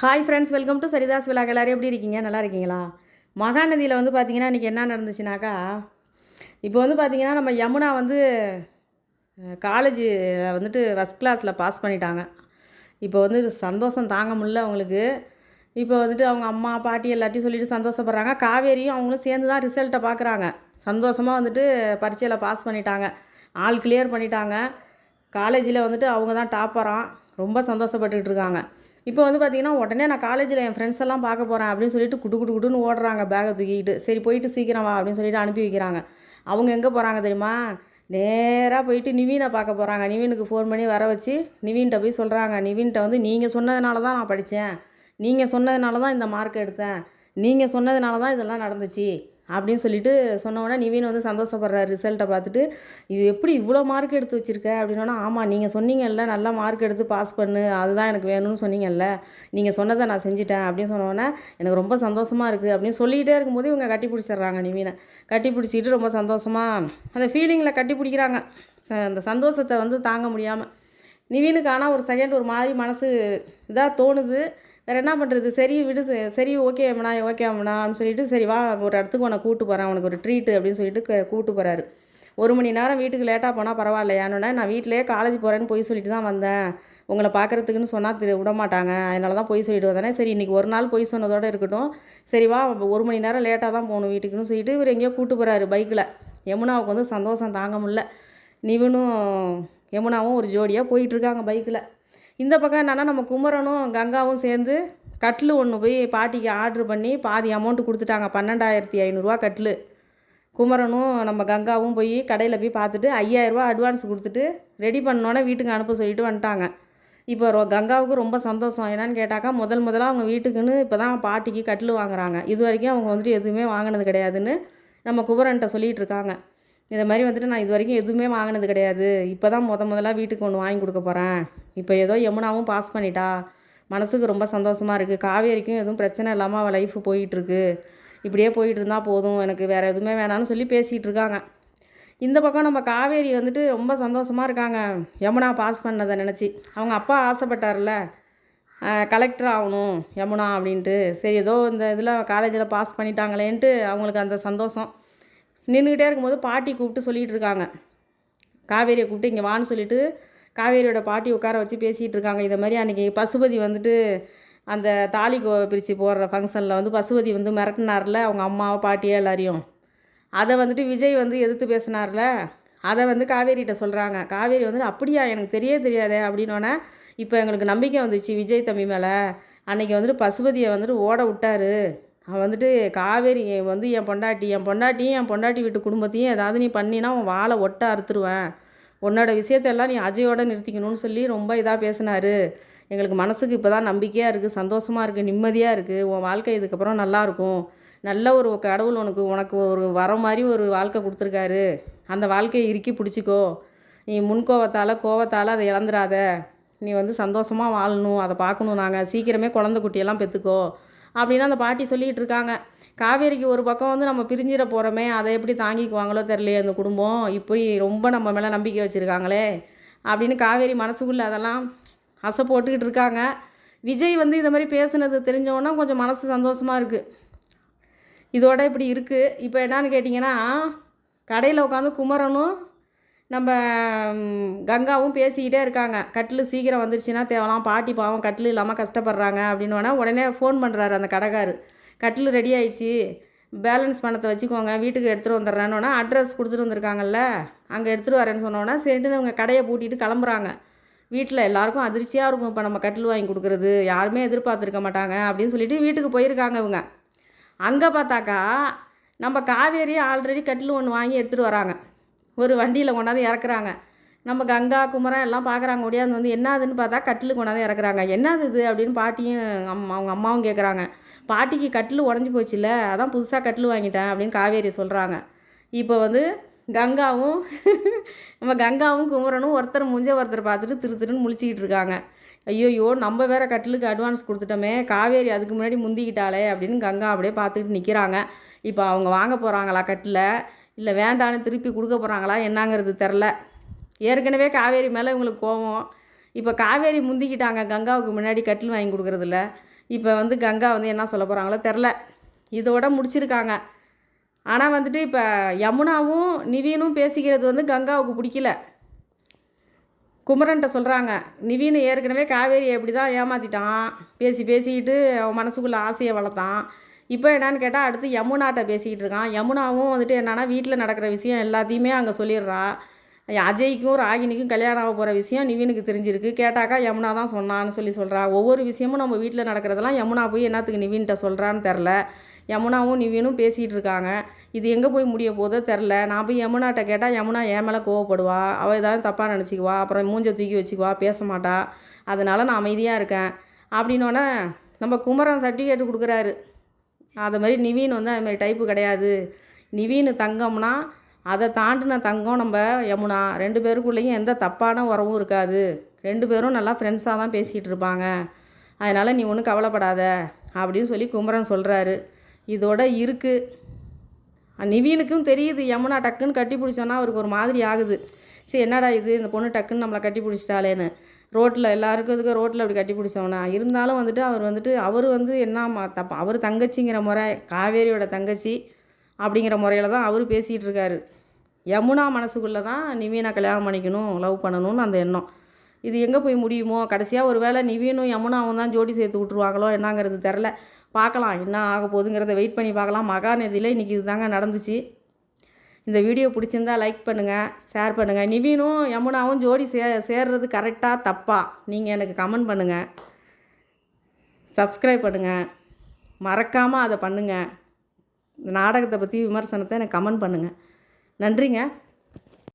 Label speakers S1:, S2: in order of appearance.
S1: hi friends welcome to Saritha's விழா எல்லாரும் எப்படி இருக்கீங்க நல்லா இருக்கீங்களா மகாநதியில் வந்து பார்த்தீங்கன்னா இன்றைக்கி என்ன நடந்துச்சுனாக்கா இப்போ வந்து பார்த்திங்கன்னா நம்ம யமுனா வந்து காலேஜ் வந்துட்டு ஃபஸ்ட் கிளாஸில் பாஸ் பண்ணிட்டாங்க இப்போ வந்து சந்தோஷம் தாங்க முடில அவங்களுக்கு இப்போ வந்துட்டு அவங்க அம்மா பாட்டி எல்லாத்தையும் சொல்லிட்டு சந்தோஷப்படுறாங்க காவேரியும் அவங்களும் சேர்ந்து தான் ரிசல்ட்டை பார்க்குறாங்க சந்தோஷமாக வந்துட்டு பரீட்சையில் பாஸ் பண்ணிட்டாங்க ஆள் கிளியர் பண்ணிட்டாங்க காலேஜில் வந்துட்டு அவங்க தான் டாப்பரான் ரொம்ப சந்தோஷப்பட்டுக்கிட்டு இருக்காங்க இப்போ வந்து பார்த்திங்கன்னா உடனே நான் காலேஜில் என் ஃப்ரெண்ட்ஸ் எல்லாம் பார்க்க போகிறேன் அப்படின்னு சொல்லிட்டு குடு குடு குடுன்னு ஓடுறாங்க பேகை தூக்கிட்டு சரி போயிட்டு சீக்கிரம் வா அப்படின்னு சொல்லிட்டு அனுப்பி வைக்கிறாங்க அவங்க எங்கே போகிறாங்க தெரியுமா நேராக போயிட்டு நிவீனை பார்க்க போகிறாங்க நிவீனுக்கு ஃபோன் பண்ணி வர வச்சு நிவீன்கிட்ட போய் சொல்கிறாங்க நிவீன்கிட்ட வந்து நீங்கள் சொன்னதுனால தான் நான் படித்தேன் நீங்கள் சொன்னதுனால தான் இந்த மார்க் எடுத்தேன் நீங்கள் சொன்னதுனால தான் இதெல்லாம் நடந்துச்சு அப்படின்னு சொல்லிட்டு சொன்னோடனே நிவீன் வந்து சந்தோஷப்படுற ரிசல்ட்டை பார்த்துட்டு இது எப்படி இவ்வளோ மார்க் எடுத்து வச்சுருக்க அப்படின்னா ஆமாம் நீங்கள் சொன்னீங்கல்ல நல்லா மார்க் எடுத்து பாஸ் பண்ணு அதுதான் எனக்கு வேணும்னு சொன்னீங்கல்ல நீங்கள் சொன்னதை நான் செஞ்சுட்டேன் அப்படின்னு சொன்னோடனே எனக்கு ரொம்ப சந்தோஷமாக இருக்குது அப்படின்னு சொல்லிகிட்டே இருக்கும்போது இவங்க கட்டி பிடிச்சிடுறாங்க நிவீனை கட்டி பிடிச்சிட்டு ரொம்ப சந்தோஷமாக அந்த ஃபீலிங்கில் கட்டி பிடிக்கிறாங்க அந்த சந்தோஷத்தை வந்து தாங்க முடியாமல் நிவீனுக்கு ஆனால் ஒரு செகண்ட் ஒரு மாதிரி மனசு இதாக தோணுது வேறு என்ன பண்ணுறது சரி விடு சரி ஓகே அம்மனா ஓகே அம்மனா அப்படின்னு சொல்லிட்டு சரி வா ஒரு இடத்துக்கு உன்னை கூப்பிட்டு போகிறேன் உனக்கு ஒரு ட்ரீட்டு அப்படின்னு சொல்லிட்டு கூட்டு போகிறாரு ஒரு மணி நேரம் வீட்டுக்கு லேட்டாக போனால் பரவாயில்லையானோடனே நான் வீட்டிலேயே காலேஜ் போகிறேன்னு போய் சொல்லிட்டு தான் வந்தேன் உங்களை பார்க்குறதுக்குன்னு சொன்னால் திரு விட மாட்டாங்க அதனால தான் போய் சொல்லிட்டு வந்தேனே சரி இன்றைக்கி ஒரு நாள் போய் சொன்னதோடு இருக்கட்டும் சரி வா ஒரு மணி நேரம் லேட்டாக தான் போகணும் வீட்டுக்குன்னு சொல்லிட்டு இவர் எங்கேயோ கூட்டு போகிறாரு பைக்கில் யமுனாவுக்கு வந்து சந்தோஷம் தாங்க முடில நிவனும் யமுனாவும் ஒரு ஜோடியாக போயிட்டுருக்காங்க பைக்கில் இந்த பக்கம் என்னென்னா நம்ம குமரனும் கங்காவும் சேர்ந்து கட்டில் ஒன்று போய் பாட்டிக்கு ஆர்டர் பண்ணி பாதி அமௌண்ட்டு கொடுத்துட்டாங்க பன்னெண்டாயிரத்தி ஐநூறுரூவா கட்டில் குமரனும் நம்ம கங்காவும் போய் கடையில் போய் பார்த்துட்டு ஐயாயிரரூவா அட்வான்ஸ் கொடுத்துட்டு ரெடி பண்ணோன்னே வீட்டுக்கு அனுப்ப சொல்லிட்டு வந்துட்டாங்க இப்போ ரொ கங்காவுக்கு ரொம்ப சந்தோஷம் என்னன்னு கேட்டாக்கா முதல் முதலாக அவங்க வீட்டுக்குன்னு இப்போ தான் பாட்டிக்கு கட்டில் வாங்குறாங்க இது வரைக்கும் அவங்க வந்துட்டு எதுவுமே வாங்கினது கிடையாதுன்னு நம்ம குமரன்கிட்ட சொல்லிகிட்டு இருக்காங்க இந்த மாதிரி வந்துட்டு நான் இது வரைக்கும் எதுவுமே வாங்கினது கிடையாது இப்போ தான் முத முதலாக வீட்டுக்கு ஒன்று வாங்கி கொடுக்க போகிறேன் இப்போ ஏதோ யமுனாவும் பாஸ் பண்ணிட்டா மனசுக்கு ரொம்ப சந்தோஷமாக இருக்குது காவேரிக்கும் எதுவும் பிரச்சனை இல்லாமல் அவள் லைஃப் போயிட்டுருக்கு இப்படியே போயிட்டு இருந்தால் போதும் எனக்கு வேறு எதுவுமே வேணாம்னு சொல்லி பேசிகிட்டு இருக்காங்க இந்த பக்கம் நம்ம காவேரி வந்துட்டு ரொம்ப சந்தோஷமாக இருக்காங்க யமுனா பாஸ் பண்ணதை நினச்சி அவங்க அப்பா ஆசைப்பட்டார்ல கலெக்டர் ஆகணும் யமுனா அப்படின்ட்டு சரி ஏதோ இந்த இதில் காலேஜில் பாஸ் பண்ணிட்டாங்களேன்ட்டு அவங்களுக்கு அந்த சந்தோஷம் நின்றுக்கிட்டே இருக்கும்போது பாட்டி கூப்பிட்டு சொல்லிகிட்டு இருக்காங்க காவேரியை கூப்பிட்டு இங்கே வான்னு சொல்லிவிட்டு காவேரியோட பாட்டி உட்கார வச்சு பேசிகிட்டு இருக்காங்க இதை மாதிரி அன்றைக்கி பசுபதி வந்துட்டு அந்த தாலி கோ பிரித்து போடுற ஃபங்க்ஷனில் வந்து பசுபதி வந்து மிரட்டினார்ல அவங்க அம்மாவை பாட்டியே எல்லாரையும் அதை வந்துட்டு விஜய் வந்து எதிர்த்து பேசினார்ல அதை வந்து காவேரிகிட்ட சொல்கிறாங்க காவேரி வந்து அப்படியா எனக்கு தெரிய தெரியாதே அப்படின்னோடனே இப்போ எங்களுக்கு நம்பிக்கை வந்துச்சு விஜய் தம்பி மேலே அன்றைக்கி வந்துட்டு பசுபதியை வந்துட்டு ஓட விட்டார் அவன் வந்துட்டு காவேரி வந்து என் பொண்டாட்டி என் பொண்டாட்டியும் என் பொண்டாட்டி வீட்டு குடும்பத்தையும் ஏதாவது நீ பண்ணினா அவன் வாழை ஒட்ட அறுத்துருவேன் உன்னோட விஷயத்தெல்லாம் நீ அஜயோட நிறுத்திக்கணும்னு சொல்லி ரொம்ப இதாக பேசினார் எங்களுக்கு மனசுக்கு இப்போ தான் நம்பிக்கையாக இருக்குது சந்தோஷமாக இருக்குது நிம்மதியாக இருக்குது உன் வாழ்க்கை இதுக்கப்புறம் நல்லாயிருக்கும் நல்ல ஒரு கடவுள் உனக்கு உனக்கு ஒரு வர மாதிரி ஒரு வாழ்க்கை கொடுத்துருக்காரு அந்த வாழ்க்கையை இறுக்கி பிடிச்சிக்கோ நீ முன்கோவத்தால் கோவத்தால் அதை இழந்துடாத நீ வந்து சந்தோஷமாக வாழணும் அதை பார்க்கணும் நாங்கள் சீக்கிரமே குழந்தை குட்டியெல்லாம் பெற்றுக்கோ அப்படின்னு அந்த பாட்டி சொல்லிகிட்டு இருக்காங்க காவேரிக்கு ஒரு பக்கம் வந்து நம்ம பிரிஞ்சிட போகிறோமே அதை எப்படி தாங்கிக்குவாங்களோ தெரிலையே அந்த குடும்பம் இப்படி ரொம்ப நம்ம மேலே நம்பிக்கை வச்சுருக்காங்களே அப்படின்னு காவேரி மனசுக்குள்ளே அதெல்லாம் அசை போட்டுக்கிட்டு இருக்காங்க விஜய் வந்து இந்த மாதிரி பேசுனது தெரிஞ்சவொன்னா கொஞ்சம் மனசு சந்தோஷமாக இருக்குது இதோட இப்படி இருக்குது இப்போ என்னன்னு கேட்டிங்கன்னா கடையில் உட்காந்து குமரனும் நம்ம கங்காவும் பேசிக்கிட்டே இருக்காங்க கட்டில் சீக்கிரம் வந்துருச்சுன்னா தேவலாம் பாட்டி பாவம் கட்டில் இல்லாமல் கஷ்டப்படுறாங்க அப்படின்னோடனே உடனே ஃபோன் பண்ணுறாரு அந்த கடைக்காரு கட்டில் ரெடி ஆயிடுச்சு பேலன்ஸ் பணத்தை வச்சுக்கோங்க வீட்டுக்கு எடுத்துகிட்டு வந்துடுறேன்னு அட்ரஸ் கொடுத்துட்டு வந்திருக்காங்கல்ல அங்கே எடுத்துகிட்டு வரேன்னு சொன்னோன்னா சரிட்டு அவங்க கடையை பூட்டிட்டு கிளம்புறாங்க வீட்டில் எல்லாருக்கும் அதிர்ச்சியாக இருக்கும் இப்போ நம்ம கட்டில் வாங்கி கொடுக்குறது யாருமே எதிர்பார்த்துருக்க மாட்டாங்க அப்படின்னு சொல்லிட்டு வீட்டுக்கு போயிருக்காங்க இவங்க அங்கே பார்த்தாக்கா நம்ம காவேரி ஆல்ரெடி கட்டில் ஒன்று வாங்கி எடுத்துகிட்டு வராங்க ஒரு வண்டியில் கொண்டாந்து இறக்குறாங்க நம்ம கங்கா குமரன் எல்லாம் பார்க்குறாங்க முடியாது வந்து என்னதுன்னு பார்த்தா கட்டில் கொண்டாந்து இறக்குறாங்க என்னது இது அப்படின்னு பாட்டியும் அம்மா அவங்க அம்மாவும் கேட்குறாங்க பாட்டிக்கு கட்டில் உடஞ்சி போச்சுல்ல அதான் புதுசாக கட்டில் வாங்கிட்டேன் அப்படின்னு காவேரி சொல்கிறாங்க இப்போ வந்து கங்காவும் நம்ம கங்காவும் குமரனும் ஒருத்தர் முஞ்ச ஒருத்தர் பார்த்துட்டு திரு திருன்னு முழிச்சிக்கிட்டு இருக்காங்க ஐயோயோ நம்ம வேற கட்டிலுக்கு அட்வான்ஸ் கொடுத்துட்டோமே காவேரி அதுக்கு முன்னாடி முந்திக்கிட்டாளே அப்படின்னு கங்கா அப்படியே பார்த்துக்கிட்டு நிற்கிறாங்க இப்போ அவங்க வாங்க போகிறாங்களா கட்டில் இல்லை வேண்டான்னு திருப்பி கொடுக்க போகிறாங்களா என்னங்கிறது தெரில ஏற்கனவே காவேரி மேலே இவங்களுக்கு கோவம் இப்போ காவேரி முந்திக்கிட்டாங்க கங்காவுக்கு முன்னாடி கட்டில் வாங்கி கொடுக்குறதில்ல இப்போ வந்து கங்கா வந்து என்ன சொல்ல போகிறாங்களோ தெரில இதோட முடிச்சிருக்காங்க ஆனால் வந்துட்டு இப்போ யமுனாவும் நிவீனும் பேசிக்கிறது வந்து கங்காவுக்கு பிடிக்கல குமரன்ட்ட சொல்கிறாங்க நிவீன் ஏற்கனவே காவேரி எப்படி தான் ஏமாற்றிட்டான் பேசி பேசிக்கிட்டு அவன் மனசுக்குள்ளே ஆசையை வளர்த்தான் இப்போ என்னன்னு கேட்டால் அடுத்து யமுனாட்ட பேசிக்கிட்டு இருக்கான் யமுனாவும் வந்துட்டு என்னன்னா வீட்டில் நடக்கிற விஷயம் எல்லாத்தையுமே அங்கே சொல்லிடுறா அஜய்க்கும் ராகினிக்கும் கல்யாணம் ஆக போகிற விஷயம் நிவினுக்கு தெரிஞ்சிருக்கு கேட்டாக்கா யமுனா தான் சொன்னான்னு சொல்லி சொல்கிறா ஒவ்வொரு விஷயமும் நம்ம வீட்டில் நடக்கிறதெல்லாம் யமுனா போய் என்னத்துக்கு நிவின்கிட்ட சொல்கிறான்னு தெரில யமுனாவும் நிவினும் பேசிகிட்டு இருக்காங்க இது எங்கே போய் முடிய போதோ தெரில நான் போய் யமுனாட்ட கேட்டால் யமுனா என் மேலே கோவப்படுவா அவள் ஏதாவது தப்பாக நினச்சிக்குவா அப்புறம் மூஞ்சை தூக்கி வச்சுக்குவா பேச மாட்டா அதனால் நான் அமைதியாக இருக்கேன் அப்படின்னோடனே நம்ம குமரன் சர்டிஃபிகேட் கொடுக்குறாரு அது மாதிரி நிவீன் வந்து அதுமாதிரி டைப்பு கிடையாது நிவீன் தங்கம்னா அதை தாண்டின தங்கம் நம்ம யமுனா ரெண்டு பேருக்குள்ளேயும் எந்த தப்பான உறவும் இருக்காது ரெண்டு பேரும் நல்லா ஃப்ரெண்ட்ஸாக தான் பேசிகிட்டு இருப்பாங்க அதனால் நீ ஒன்றும் கவலைப்படாத அப்படின்னு சொல்லி குமரன் சொல்கிறாரு இதோட இருக்குது நிவீனுக்கும் தெரியுது யமுனா டக்குன்னு கட்டி பிடிச்சோன்னா அவருக்கு ஒரு மாதிரி ஆகுது சரி என்னடா இது இந்த பொண்ணு டக்குன்னு நம்மளை கட்டி பிடிச்சிட்டாலேன்னு ரோட்டில் எல்லாருக்கும் இதுக்கு ரோட்டில் அப்படி கட்டி பிடிச்சவனா இருந்தாலும் வந்துட்டு அவர் வந்துட்டு அவர் வந்து என்ன தப்ப அவர் தங்கச்சிங்கிற முறை காவேரியோட தங்கச்சி அப்படிங்கிற முறையில் தான் அவர் பேசிகிட்டு இருக்காரு யமுனா மனசுக்குள்ளே தான் நிவீனா கல்யாணம் பண்ணிக்கணும் லவ் பண்ணணும்னு அந்த எண்ணம் இது எங்கே போய் முடியுமோ கடைசியாக ஒரு வேளை நிவீனும் யமுனாவும் தான் ஜோடி சேர்த்து விட்ருவாங்களோ என்னங்கிறது தெரில பார்க்கலாம் என்ன ஆக போகுதுங்கிறத வெயிட் பண்ணி பார்க்கலாம் மகாநதியில் இன்றைக்கி இதுதாங்க நடந்துச்சு இந்த வீடியோ பிடிச்சிருந்தா லைக் பண்ணுங்கள் ஷேர் பண்ணுங்கள் நிவீனும் யமுனாவும் ஜோடி சே சேர்றது கரெக்டாக தப்பா நீங்கள் எனக்கு கமெண்ட் பண்ணுங்கள் சப்ஸ்கிரைப் பண்ணுங்கள் மறக்காமல் அதை பண்ணுங்கள் இந்த நாடகத்தை பற்றி விமர்சனத்தை எனக்கு கமெண்ட் பண்ணுங்கள் நன்றிங்க